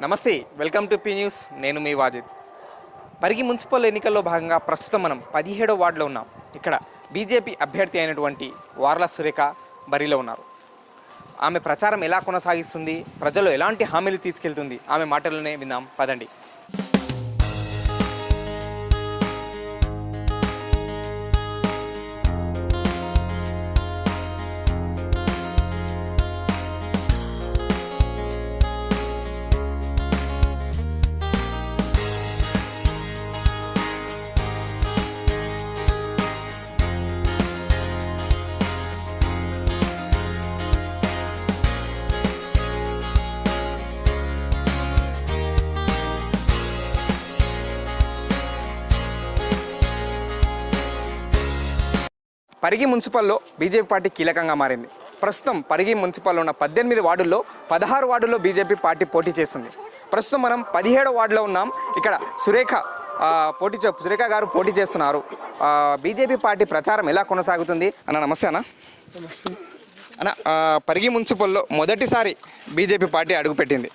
నమస్తే welcome to P news. నేను మీ Wajid. Parigi municipal ఎన్నికల్లో భాగంగా ప్రస్తుతం మనం పదిహేడో వార్డులో ఉన్నాం. ఇక్కడ బీజేపీ అభ్యర్థి అయినటువంటి వార్ల సురేఖ బరిలో ఉన్నారు. ఆమె ప్రచారం ఎలా కొనసాగిస్తుంది? ప్రజలు ఎలాంటి హామీలు తీసుకెళ్తుంది? ఆమె మాటల్లోనే విందాం. పదండి. పరిగి మున్సిపల్లో బీజేపీ పార్టీ కీలకంగా మారింది. ప్రస్తుతం పరిగి మున్సిపల్లో ఉన్న పద్దెనిమిది వార్డుల్లో పదహారు వార్డుల్లో బీజేపీ పార్టీ పోటీ చేస్తుంది. ప్రస్తుతం మనం పదిహేడో వార్డులో ఉన్నాం. ఇక్కడ సురేఖ పోటీ చే- సురేఖ గారు పోటీ చేస్తున్నారు. బీజేపీ పార్టీ ప్రచారం ఎలా కొనసాగుతుంది? అన్న నమస్తే అన్న. అన్న పరిగి మున్సిపల్లో మొదటిసారి బీజేపీ పార్టీ అడుగుపెట్టింది.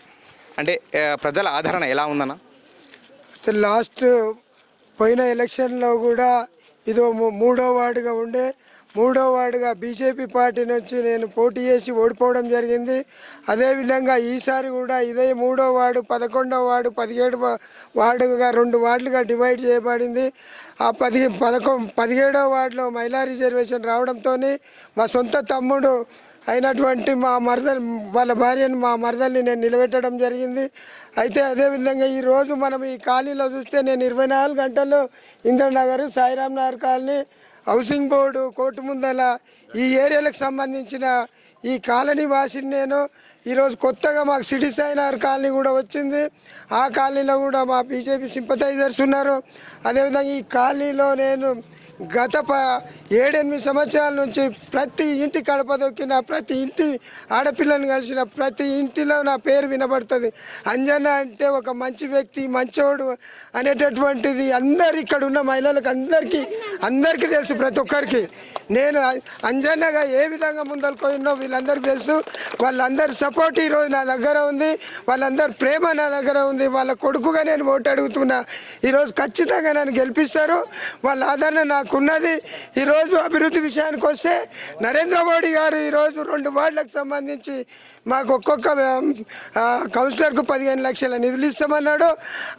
అంటే ప్రజల ఆదరణ ఎలా ఉందన్న? లాస్ట్ పోయిన ఎలక్షన్లో కూడా ఇదో మూ- మూడో వార్డుగా ఉండే మూడో వార్డుగా బీజేపీ పార్టీ నుంచి నేను పోటీ చేసి ఓడిపోవడం జరిగింది. అదేవిధంగా ఈసారి కూడా ఇదే మూడో వార్డు పదకొండో వార్డు పదిహేడు వార్డుగా రెండు వార్డులుగా డివైడ్ చేయబడింది. ఆ పది పదకొ పదిహేడో వార్డులో మహిళా రిజర్వేషన్ రావడంతో మా సొంత తమ్ముడు అయినటువంటి మా మరదలు వాళ్ళ భార్యను మా మరదల్ని నేను నిలబెట్టడం జరిగింది. అయితే అదేవిధంగా ఈరోజు మనం ఈ కాలనీలో చూస్తే నేను ఇరవై నాలుగు గంటల్లో Indranagar Sairam Nagar colony housing board court ముందల ఈ ఏరియాలకు సంబంధించిన ఈ కాలనీ వాసిని నేను. ఈరోజు కొత్తగా మాకు సిటీ సాయినగర్ కాలనీ కూడా వచ్చింది. ఆ కాలనీలో కూడా మా బీజేపీ సింపథైజర్స్ ఉన్నారు. అదేవిధంగా ఈ కాలనీలో నేను గత ప ఏడెనిమిది సంవత్సరాల నుంచి ప్రతి ఇంటి కడప దొక్కిన ప్రతి ఇంటి ఆడపిల్లని కలిసిన ప్రతి ఇంటిలో నా పేరు వినబడుతుంది. అంజన్న అంటే ఒక మంచి వ్యక్తి మంచోడు అనేటటువంటిది అందరు ఇక్కడ ఉన్న మహిళలకు అందరికీ అందరికీ తెలుసు ప్రతి ఒక్కరికి. నేను అంజన్నగా ఏ విధంగా ముందలుకోయినో వీళ్ళందరికీ తెలుసు. వాళ్ళందరి సపోర్ట్ ఈరోజు నా దగ్గర ఉంది. వాళ్ళందరి ప్రేమ నా దగ్గర ఉంది. వాళ్ళ కొడుకుగా నేను ఓటు అడుగుతున్నా. ఈరోజు ఖచ్చితంగా నన్ను గెలిపిస్తారు. వాళ్ళ ఆదరణ నాకున్నది ఈరోజు అభివృద్ధి విషయానికి వస్తే నరేంద్ర మోడీ గారు ఈరోజు రెండు వార్డులకు సంబంధించి మాకు ఒక్కొక్క కౌన్సిలర్కు పదిహేను లక్షల నిధులు ఇస్తామన్నాడు.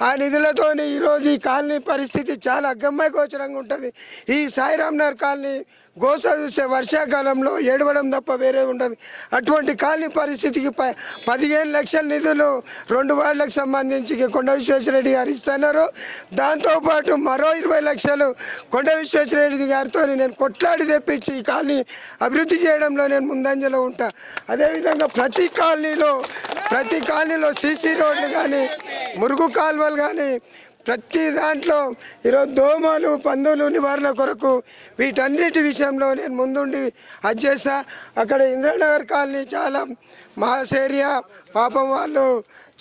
ఆ నిధులతోని ఈరోజు ఈ కాలనీ పరిస్థితి చాలా అగ్గమ్మాయి గోచరంగా ఉంటుంది. ఈ సాయిరామ్ నగర్ కాలనీ గోస చూస్తే వర్షాకాలంలో ఏడవడం తప్ప వేరే ఉండదు. అటువంటి కాలనీ పరిస్థితికి ప పదిహేను లక్షల నిధులు రెండు వార్డులకు సంబంధించి కొండ విశ్వేశ్వరరెడ్డి గారు ఇస్తున్నారు. దాంతోపాటు మరో ఇరవై లక్షలు కొండ విశ్వేశ్వరరెడ్డి గారితో నేను కొట్లాడి తెప్పించి ఈ కాలనీ అభివృద్ధి చేయడంలో నేను ముందంజలో ఉంటా. అదేవిధంగా ప్రతి కాలనీలో ప్రతి కాలనీలో సీసీ రోడ్లు కానీ మురుగు కాలువలు కానీ ప్రతి దాంట్లో ఈరోజు దోమలు పందులు నివారణ కొరకు వీటన్నిటి విషయంలో నేను ముందుండి అది చేస్తా. అక్కడ ఇంద్రనగర్ కాలనీ చాలా మాస్ ఏరియా పాపం వాళ్ళు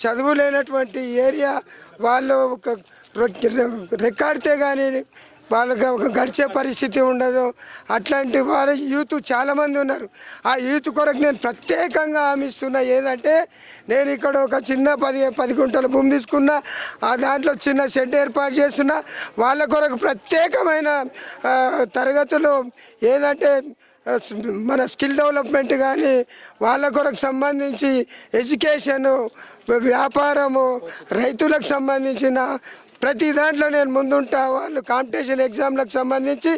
చదువు లేనటువంటి ఏరియా. వాళ్ళు ఒక రెక్కాడితే కానీ వాళ్ళకి ఒక గడిచే పరిస్థితి ఉండదు. అట్లాంటి వారు యూత్ చాలామంది ఉన్నారు. ఆ యూత్ కొరకు నేను ప్రత్యేకంగా హామీ ఏదంటే నేను ఇక్కడ ఒక చిన్న పది పది గుంటల భూమి తీసుకున్నా ఆ దాంట్లో చిన్న షెడ్ ఏర్పాటు చేస్తున్నా. వాళ్ళ కొరకు ప్రత్యేకమైన తరగతులు ఏదంటే మన స్కిల్ డెవలప్మెంట్ కానీ వాళ్ళ కొరకు సంబంధించి ఎడ్యుకేషను వ్యాపారము రైతులకు సంబంధించిన ప్రతి దాంట్లో నేను ముందుంటా. వాళ్ళు కాంపిటీషన్ ఎగ్జామ్లకు సంబంధించి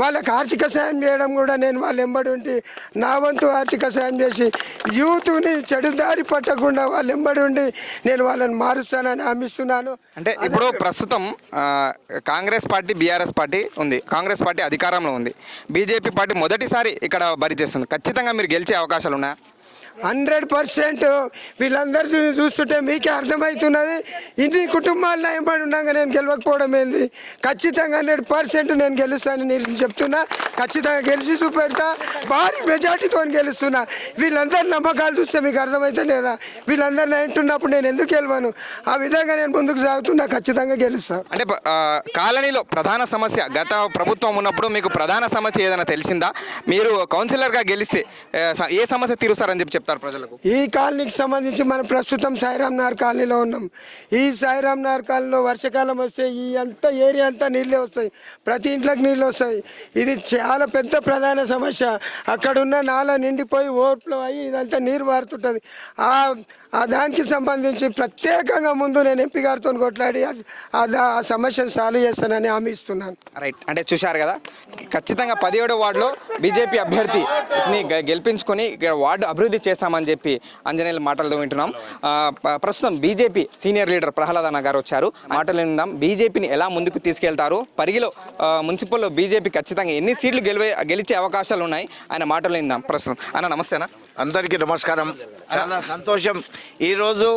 వాళ్ళకి ఆర్థిక సాయం చేయడం కూడా నేను వాళ్ళు ఎంబడి ఉండి నా వంతు ఆర్థిక సాయం చేసి యూత్ని చెడు దారి పట్టకుండా వాళ్ళు ఎంబడి ఉండి నేను వాళ్ళని మారుస్తానని హామీస్తున్నాను అంటే ఇప్పుడు ప్రస్తుతం కాంగ్రెస్ పార్టీ బీఆర్ఎస్ పార్టీ ఉంది. కాంగ్రెస్ పార్టీ అధికారంలో ఉంది. బీజేపీ పార్టీ మొదటిసారి ఇక్కడ బరి చేస్తుంది. ఖచ్చితంగా మీరు గెలిచే అవకాశాలు ఉన్నాయా? హండ్రెడ్ పర్సెంట్ వీళ్ళందరూ చూస్తుంటే మీకే అర్థమవుతున్నది. ఇంటి కుటుంబాల్లో నయంపడి ఉండగా నేను గెలవకపోవడం ఏంది? ఖచ్చితంగా హండ్రెడ్ పర్సెంట్ నేను గెలుస్తానని నేను చెప్తున్నా. ఖచ్చితంగా గెలిచి చూపెడతా. భారీ మెజార్టీతో గెలుస్తున్నా. వీళ్ళందరి నమ్మకాలు చూస్తే మీకు అర్థమైతే లేదా? వీళ్ళందరిని అంటున్నప్పుడు నేను ఎందుకు గెలవను? ఆ విధంగా నేను ముందుకు సాగుతున్నా. ఖచ్చితంగా గెలుస్తాను అంటే కాలనీలో ప్రధాన సమస్య గత ప్రభుత్వం ఉన్నప్పుడు మీకు ప్రధాన సమస్య ఏదైనా తెలిసిందా? మీరు కౌన్సిలర్గా గెలిస్తే ఏ, ఏ సమస్య తీరుస్తారని చెప్పి చెప్తారు ప్రజలకు? ఈ కాలనీకి సంబంధించి మనం ప్రస్తుతం సాయిరామ్ నగర్ కాలనీలో ఉన్నాం. ఈ సాయిరామ్ నగర్ కాలనీలో వర్షాకాలం వస్తే ఈ అంతా ఏరియా అంతా నీళ్ళే వస్తాయి. ప్రతి ఇంట్లోకి నీళ్ళు వస్తాయి. ఇది చాలా పెద్ద ప్రధాన సమస్య. అక్కడున్న నాల నిండిపోయి ఓట్లు అయ్యి ఇదంతా నీరు పారుతుంటుంది ఆ ఆ దానికి సంబంధించి ప్రత్యేకంగా ముందు నేను ఎంపీ గారితో కొట్లాడి ఆ సమస్యను సాల్వ్ చేస్తానని హామీ ఇస్తున్నాను. రైట్. అంటే చూశారు కదా? ఖచ్చితంగా పదిహేడో వార్డులో బీజేపీ అభ్యర్థిని గెలిపించుకొని ఇక్కడ వార్డు అభివృద్ధి చేస్తామని చెప్పి అంజనేయుల మాటలతో వింటున్నాం. ప్రస్తుతం బీజేపీ సీనియర్ లీడర్ ప్రహ్లాద్ అన్న గారు వచ్చారు. మాటలు విందాం. బీజేపీని ఎలా ముందుకు తీసుకెళ్తారు? పరిగిలో మున్సిపల్లో బీజేపీ ఖచ్చితంగా ఎన్ని సీట్లు గెలివే గెలిచే అవకాశాలు ఉన్నాయి? ఆయన మాటలు విందాం ప్రస్తుతం. అన్న నమస్తేనా అందరికీ నమస్కారం. చాలా సంతోషం. ఈరోజు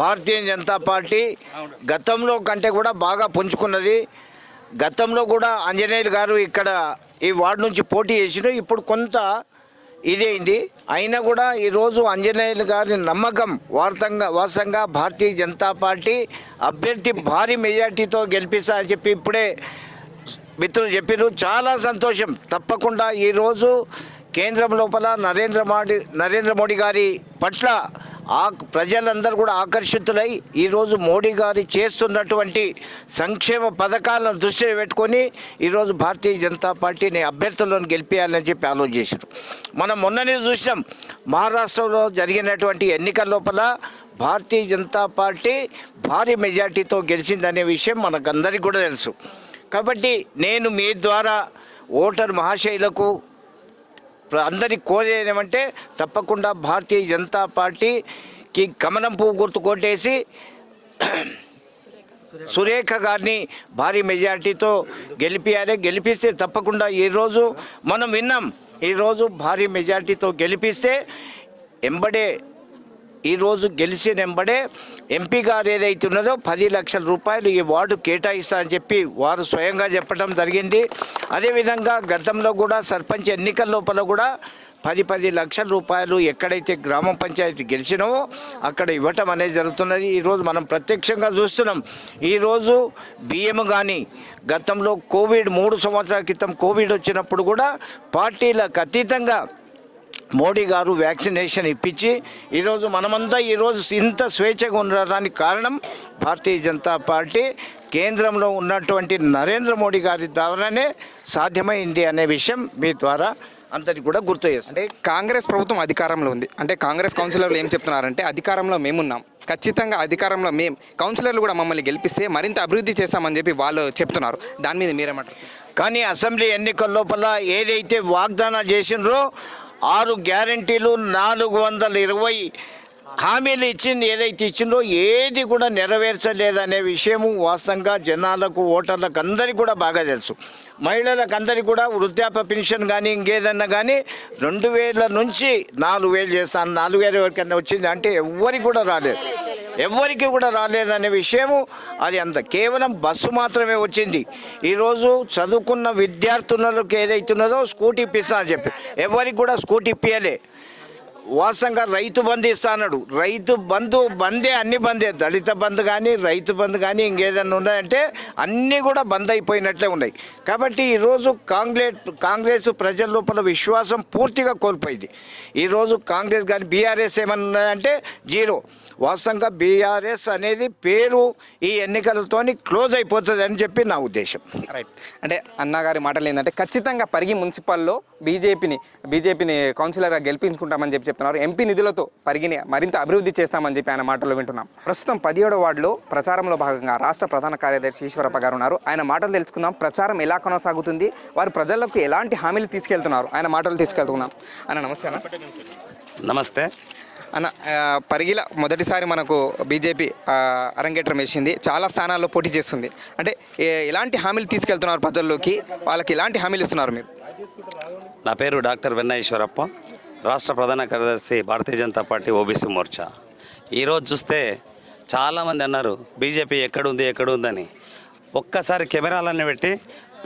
భారతీయ జనతా పార్టీ గతంలో కంటే కూడా బాగా పుంజుకున్నది. గతంలో కూడా ఆంజనేయులు గారు ఇక్కడ ఈ వార్డు నుంచి పోటీ చేసిన ఇప్పుడు కొంత ఇదైంది అయినా కూడా ఈరోజు ఆంజనేయులు గారి నమ్మకం వార్తంగా వాసంగా భారతీయ జనతా పార్టీ అభ్యర్థి భారీ మెజార్టీతో గెలిపిస్తారని చెప్పి ఇప్పుడే మిత్రులు చెప్పారు చాలా సంతోషం. తప్పకుండా ఈరోజు కేంద్రం లోపల నరేంద్ర మోడీ నరేంద్ర మోడీ గారి పట్ల ఆ ప్రజలందరూ కూడా ఆకర్షితులై ఈరోజు మోడీ గారి చేస్తున్నటువంటి సంక్షేమ పథకాలను దృష్టిలో పెట్టుకొని ఈరోజు భారతీయ జనతా పార్టీని అభ్యర్థులను గెలిపించాలని చెప్పి ఆలోచన చేశారు. మనం మొన్ననే చూసినాం మహారాష్ట్రలో జరిగినటువంటి ఎన్నికల లోపల భారతీయ జనతా పార్టీ భారీ మెజార్టీతో గెలిచిందనే విషయం మనకందరికీ కూడా తెలుసు. కాబట్టి నేను మీ ద్వారా ఓటర్ మహాశైలకు అందరికి కోరేది ఏమంటే తప్పకుండా భారతీయ జనతా పార్టీకి కమలం పువ్వు గుర్తు కొట్టేసి సురేఖ గారిని భారీ మెజార్టీతో గెలిపియాలి. గెలిపిస్తే తప్పకుండా ఈరోజు మనం విన్నాం. ఈరోజు భారీ మెజార్టీతో గెలిపిస్తే ఎంబడే ఈరోజు గెలిచిన వెంబడే ఎంపీ గారు ఏదైతే ఉన్నదో పది లక్షల రూపాయలు ఈ వార్డు కేటాయిస్తా అని చెప్పి వారు స్వయంగా చెప్పడం జరిగింది. అదేవిధంగా గతంలో కూడా సర్పంచ్ ఎన్నికల లోపల కూడా పది పది లక్షల రూపాయలు ఎక్కడైతే గ్రామ పంచాయతీ గెలిచినామో అక్కడ ఇవ్వటం అనేది జరుగుతున్నది. ఈరోజు మనం ప్రత్యక్షంగా చూస్తున్నాం. ఈరోజు బియ్యం కానీ గతంలో కోవిడ్ మూడు సంవత్సరాల క్రితం కోవిడ్ వచ్చినప్పుడు కూడా పార్టీలకు అతీతంగా మోడీ గారు వ్యాక్సినేషన్ ఇప్పించి ఈరోజు మనమంతా ఈరోజు ఇంత స్వేచ్ఛగా ఉండడానికి కారణం భారతీయ జనతా పార్టీ. కేంద్రంలో ఉన్నటువంటి నరేంద్ర మోడీ గారి ద్వారానే సాధ్యమైంది అనే విషయం మీ ద్వారా అందరికి కూడా గుర్తు చేస్తుంది. అంటే కాంగ్రెస్ ప్రభుత్వం అధికారంలో ఉంది. అంటే కాంగ్రెస్ కౌన్సిలర్లు ఏం చెప్తున్నారంటే అధికారంలో మేమున్నాం. ఖచ్చితంగా అధికారంలో మేము కౌన్సిలర్లు కూడా మమ్మల్ని గెలిపిస్తే మరింత అభివృద్ధి చేస్తామని చెప్పి వాళ్ళు చెప్తున్నారు. దాని మీద మీరేమంటారు? కానీ అసెంబ్లీ ఎన్నికల లోపల ఏదైతే వాగ్దానాలు చేసినరో ఆరు గ్యారంటీలు నాలుగు వందల ఇరవై హామీలు ఇచ్చింది ఏదైతే ఇచ్చిందో ఏది కూడా నెరవేర్చలేదనే విషయము వాస్తవంగా జనాలకు ఓటర్లకు అందరికీ కూడా బాగా తెలుసు. మహిళలకు అందరికీ కూడా వృద్ధాప్య పెన్షన్ కానీ ఇంకేదన్నా కానీ రెండు వేల నుంచి నాలుగు వేలు చేస్తాను. నాలుగు వేల వరకన్నా వచ్చింది అంటే ఎవరికి కూడా రాలేదు. ఎవరికి కూడా రాలేదనే విషయము అది అంత కేవలం బస్సు మాత్రమే వచ్చింది. ఈరోజు చదువుకున్న విద్యార్థులకు ఏదైతున్నదో స్కూటీ ఇప్పిస్తా అని చెప్పి. ఎవరికి కూడా స్కూటీ ఇప్పియలే. వాస్తవంగా రైతు బంధు ఇస్తా అన్నాడు. రైతు బంధు బందే అన్ని బందే దళిత బంధు కానీ రైతు బంధు కానీ ఇంకేదన్నా ఉన్నాయంటే అన్నీ కూడా బంద్ అయిపోయినట్లే ఉన్నాయి. కాబట్టి ఈరోజు కాంగ్రెస్ కాంగ్రెస్ ప్రజల లోపల విశ్వాసం పూర్తిగా కోల్పోయింది. ఈరోజు కాంగ్రెస్ కానీ బీఆర్ఎస్ ఏమన్నా ఉన్నాయంటే జీరో. వాస్తవంగా బీఆర్ఎస్ అనేది పేరు ఈ ఎన్నికలతోని క్లోజ్ అయిపోతుంది అని చెప్పి నా ఉద్దేశం. రైట్ అంటే అన్నగారి మాటలు ఏంటంటే ఖచ్చితంగా పరిగి మున్సిపల్లో బీజేపీని బీజేపీని కౌన్సిలర్గా గెలిపించుకుంటామని చెప్పి చెప్తున్నారు. ఎంపీ నిధులతో పరిగిని మరింత అభివృద్ధి చేస్తామని చెప్పి ఆయన మాటలు వింటున్నాం. ప్రస్తుతం పదిహేడో వార్డులో ప్రచారంలో భాగంగా రాష్ట్ర ప్రధాన కార్యదర్శి ఈశ్వరప్ప గారు ఉన్నారు. ఆయన మాటలు తెలుసుకుందాం. ప్రచారం ఎలా కొనసాగుతుంది? వారు ప్రజలకు ఎలాంటి హామీలు తీసుకెళ్తున్నారు? ఆయన మాటలు తీసుకెళ్తున్నాం. అన్న నమస్తే అన్న. నమస్తే. అన్న పరిగిల మొదటిసారి మనకు బీజేపీ అరంగేట్రం వేసింది. చాలా స్థానాల్లో పోటీ చేస్తుంది. అంటే ఎలాంటి హామీలు తీసుకెళ్తున్నారు ప్రజల్లోకి? వాళ్ళకి ఎలాంటి హామీలు ఇస్తున్నారు మీరు? నా పేరు డాక్టర్ వెన్నైశ్వరప్ప రాష్ట్ర ప్రధాన కార్యదర్శి భారతీయ జనతా పార్టీ ఓబీసీ మోర్చా. ఈరోజు చూస్తే చాలామంది అన్నారు బీజేపీ ఎక్కడుంది ఎక్కడుందని. ఒక్కసారి కెమెరాలన్నీ పెట్టి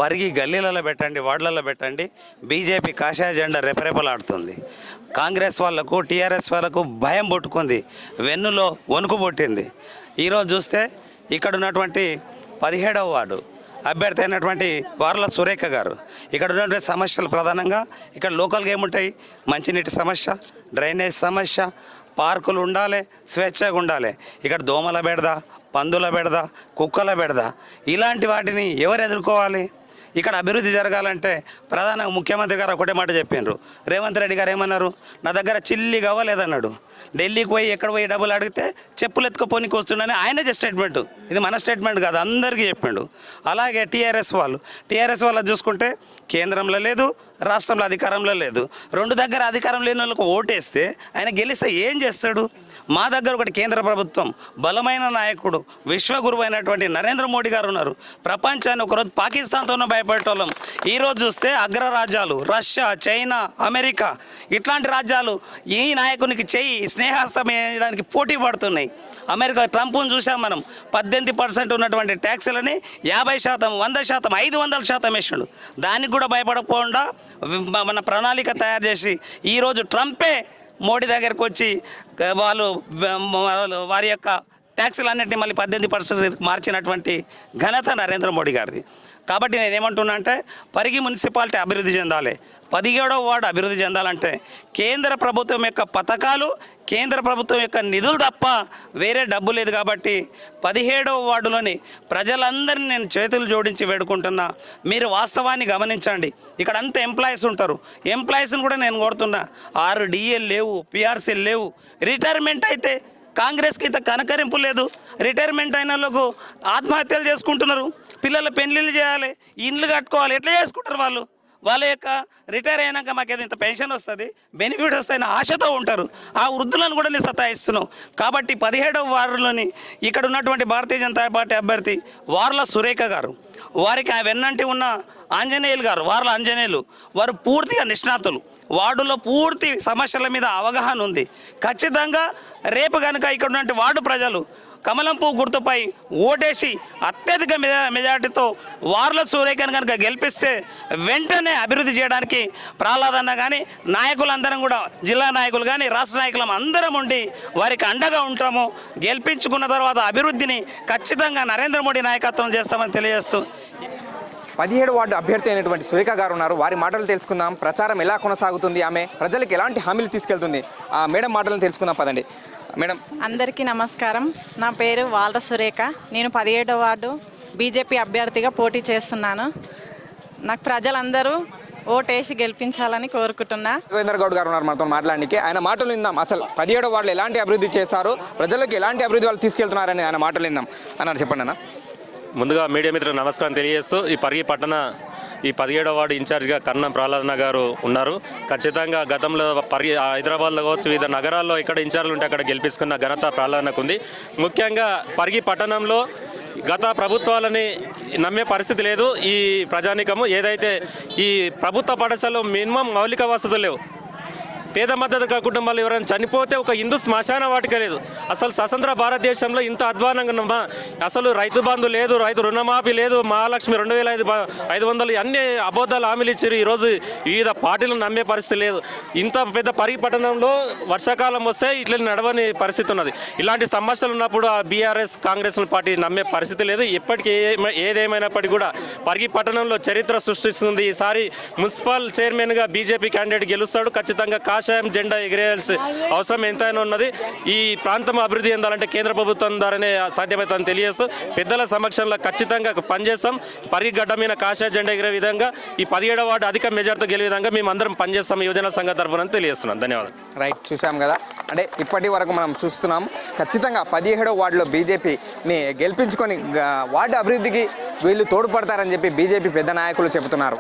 పరిగి గల్లీలలో పెట్టండి వార్డులలో పెట్టండి బీజేపీ కాషాయ జెండా రెపరెపలాడుతుంది. కాంగ్రెస్ వాళ్ళకు టీఆర్ఎస్ వాళ్ళకు భయం పుట్టుకుంది వెన్నులో వణుకు పుట్టింది. ఈరోజు చూస్తే ఇక్కడ ఉన్నటువంటి పదిహేడవ వార్డు అభ్యర్థి అయినటువంటి వార్ల సురేఖ గారు. ఇక్కడ ఉన్నటువంటి సమస్యలు ప్రధానంగా ఇక్కడ లోకల్గా ఏముంటాయి? మంచినీటి సమస్య డ్రైనేజ్ సమస్య పార్కులు ఉండాలి స్వేచ్ఛగా ఉండాలి. ఇక్కడ దోమల బెడద పందుల బెడద కుక్కల బెడద ఇలాంటి వాటిని ఎవరు ఎదుర్కోవాలి? ఇక్కడ అభివృద్ధి జరగాలంటే ప్రధాన ముఖ్యమంత్రి గారు ఒకటే మాట చెప్పిండ్రు. రేవంత్ రెడ్డి గారు ఏమన్నారు? నా దగ్గర చిల్లి గవ్వలేదన్నాడు. ఢిల్లీకి పోయి ఎక్కడ పోయి డబ్బులు అడిగితే చెప్పులు ఎత్తుకుపోనికి వస్తుండని ఆయనదే స్టేట్మెంట్. ఇది మన స్టేట్మెంట్ కాదు అందరికీ చెప్పిండు. అలాగే టీఆర్ఎస్ వాళ్ళు. టీఆర్ఎస్ వాళ్ళు చూసుకుంటే కేంద్రంలో లేదు రాష్ట్రంలో అధికారంలో లేదు. రెండు దగ్గర అధికారం లేని వాళ్ళకు ఓటేస్తే ఆయన గెలిస్తే ఏం చేస్తాడు? మా దగ్గర ఒకటి కేంద్ర ప్రభుత్వం బలమైన నాయకుడు విశ్వగురువు అయినటువంటి నరేంద్ర మోడీ గారు ఉన్నారు. ప్రపంచాన్ని ఒకరోజు పాకిస్తాన్తోనే భయపడేటోళ్ళం ఈరోజు చూస్తే అగ్రరాజ్యాలు రష్యా చైనా అమెరికా ఇట్లాంటి రాజ్యాలు ఈ నాయకునికి చెయ్యి స్నేహాస్తం వేయడానికి పోటీ పడుతున్నాయి. అమెరికా ట్రంప్ను చూసాం మనం. పద్దెనిమిది పర్సెంట్ ఉన్నటువంటి ట్యాక్సులని యాభై శాతం వంద శాతం ఐదు వందల శాతం వేసాడు. దానికి కూడా భయపడకుండా మన ప్రణాళిక తయారు చేసి ఈరోజు ట్రంపే మోడీ దగ్గరకు వచ్చి వాళ్ళు వాళ్ళు వారి యొక్క ట్యాక్సులన్నింటినీ మళ్ళీ పద్దెనిమిది పర్సెంట్ మార్చినటువంటి ఘనత నరేంద్ర మోడీ గారిది. కాబట్టి నేనేమంటున్నా అంటే పరిగి మున్సిపాలిటీ అభివృద్ధి చెందాలి. పదిహేడవ వార్డు అభివృద్ధి చెందాలంటే కేంద్ర ప్రభుత్వం యొక్క పథకాలు కేంద్ర ప్రభుత్వం యొక్క నిధులు తప్ప వేరే డబ్బు లేదు కాబట్టి పదిహేడవ వార్డులోని ప్రజలందరినీ నేను చేతులు జోడించి వేడుకుంటున్నా. మీరు వాస్తవాన్ని గమనించండి. ఇక్కడ అంత ఎంప్లాయీస్ ఉంటారు. ఎంప్లాయీస్ని కూడా నేను కోరుతున్నా. ఆరు డిఎల్ లేవు పిఆర్సీలు లేవు. రిటైర్మెంట్ అయితే కాంగ్రెస్కి ఇంత కనకరింపు లేదు. రిటైర్మెంట్ అయిన వాళ్ళకు ఆత్మహత్యలు చేసుకుంటున్నారు. పిల్లల పెళ్ళిళ్ళు చేయాలి ఇండ్లు కట్టుకోవాలి ఎట్లా చేసుకుంటారు వాళ్ళు? వాళ్ళ యొక్క రిటైర్ అయినాక మాకు ఏదో ఇంత పెన్షన్ వస్తుంది బెనిఫిట్ వస్తాయని ఆశతో ఉంటారు. ఆ వృద్ధులను కూడా నేను సతాయిస్తున్నావు కాబట్టి పదిహేడవ వారులోని ఇక్కడ ఉన్నటువంటి భారతీయ జనతా పార్టీ అభ్యర్థి వార్ల సురేఖ గారు. వారికి ఆ వెన్నంటి ఉన్న ఆంజనేయులు గారు వార్ల ఆంజనేయులు వారు పూర్తిగా నిష్ణాతులు. వార్డులో పూర్తి సమస్యల మీద అవగాహన ఉంది. ఖచ్చితంగా రేపు కనుక ఇక్కడ ఉన్నటువంటి వార్డు ప్రజలు కమలం పువ్వు గుర్తుపై ఓటేసి అత్యధిక మెజార్టీతో వార్ల సూర్యకన్ కనుక గెలిపిస్తే వెంటనే అభివృద్ధి చేయడానికి ప్రహ్లాదన్న కానీ నాయకులందరం కూడా జిల్లా నాయకులు కానీ రాష్ట్ర నాయకులం అందరం ఉండి వారికి అండగా ఉంటాము. గెలిపించుకున్న తర్వాత అభివృద్ధిని ఖచ్చితంగా నరేంద్ర మోడీ నాయకత్వం చేస్తామని తెలియజేస్తూ పదిహేడు వార్డు అభ్యర్థి అయినటువంటి సురేఖ గారు ఉన్నారు. వారి మాటలు తెలుసుకుందాం. ప్రచారం ఎలా కొనసాగుతుంది? ఆమె ప్రజలకు ఎలాంటి హామీలు తీసుకెళ్తుంది? ఆ మేడం మాటలను తెలుసుకుందాం పదండి. మేడం. అందరికీ నమస్కారం. నా పేరు వాల్ర సురేఖ. నేను పదిహేడో వార్డు బీజేపీ అభ్యర్థిగా పోటీ చేస్తున్నాను. నాకు ప్రజలందరూ ఓటేసి గెలిపించాలని కోరుకుంటున్నా. దేవేంద్ర గౌడ్ గారు ఉన్నారు మనతో మాట్లాడడానికి. ఆయన మాటలు విందాం. అసలు పదిహేడో వార్డులు ఎలాంటి అభివృద్ధి చేస్తారు ప్రజలకు ఎలాంటి అభివృద్ధి వాళ్ళు తీసుకెళ్తున్నారని ఆయన మాటలు విందాం. అన్నారు చెప్పండి అన్న. ముందుగా మీడియా మిత్రులకు నమస్కారం తెలియజేస్తూ ఈ పరిగి పట్టణ ఈ పదిహేడవ వార్డు ఇన్ఛార్జ్గా కన్నం ప్రహ్లాదన గారు ఉన్నారు. ఖచ్చితంగా గతంలో పరిగి హైదరాబాద్లో కావచ్చు వివిధ నగరాల్లో ఎక్కడ ఇన్ఛార్జ్లు ఉంటే అక్కడ గెలిపించుకున్న ఘనత ప్రహ్లాదనకు ఉంది. ముఖ్యంగా పరిగి పట్టణంలో గత ప్రభుత్వాలని నమ్మే పరిస్థితి లేదు. ఈ ప్రజానికము ఏదైతే ఈ ప్రభుత్వ పాఠశాలలో మినిమం మౌలిక వసతులు లేవు. పేద మద్దతు కుటుంబాలు ఎవరైనా చనిపోతే ఒక హిందూ శ్మశాన వాటిక లేదు. అసలు స్వతంత్ర భారతదేశంలో ఇంత అధ్వానంగా అసలు రైతు బంధు లేదు రైతు రుణమాఫీ లేదు మహాలక్ష్మి రెండు వేల ఐదు ఐదు వందలు అన్ని అబద్ధాలు హామీలు ఇచ్చారు ఈరోజు వివిధ పార్టీలను నమ్మే పరిస్థితి లేదు. ఇంత పెద్ద పరిగి పట్టణంలో వర్షాకాలం వస్తే ఇట్లా నడవని పరిస్థితి ఉన్నది. ఇలాంటి సమస్యలు ఉన్నప్పుడు ఆ బీఆర్ఎస్ కాంగ్రెస్ పార్టీ నమ్మే పరిస్థితి లేదు. ఇప్పటికీ ఏదేమైనప్పటికీ కూడా పరిగి పట్టణంలో చరిత్ర సృష్టిస్తుంది. ఈసారి మున్సిపల్ చైర్మన్గా బీజేపీ క్యాండిడేట్ గెలుస్తాడు. ఖచ్చితంగా కాషాయం జెండా ఎగిరేయాల్సి అవసరం ఎంతైనా ఉన్నది. ఈ ప్రాంతం అభివృద్ధి చెందాలంటే కేంద్ర ప్రభుత్వం ద్వారానే సాధ్యమవుతుందని తెలియజేస్తూ పెద్దల సమక్షంలో ఖచ్చితంగా పనిచేస్తాం. పరిగడ్డ మీద కాషాయ జెండా ఎగిరే విధంగా ఈ పదిహేడవ వార్డు అధిక మెజార్టీతో గెలిగే విధంగా మేము అందరం పనిచేస్తాం. యువజన సంఘ తరఫున తెలియజేస్తున్నాం. ధన్యవాదాలు. రైట్ చూసాం కదా? అంటే ఇప్పటి వరకు మనం చూస్తున్నాం ఖచ్చితంగా పదిహేడో వార్డులో బీజేపీని గెలిపించుకొని వార్డు అభివృద్ధికి వీళ్ళు తోడ్పడతారని చెప్పి బీజేపీ పెద్ద నాయకులు చెబుతున్నారు.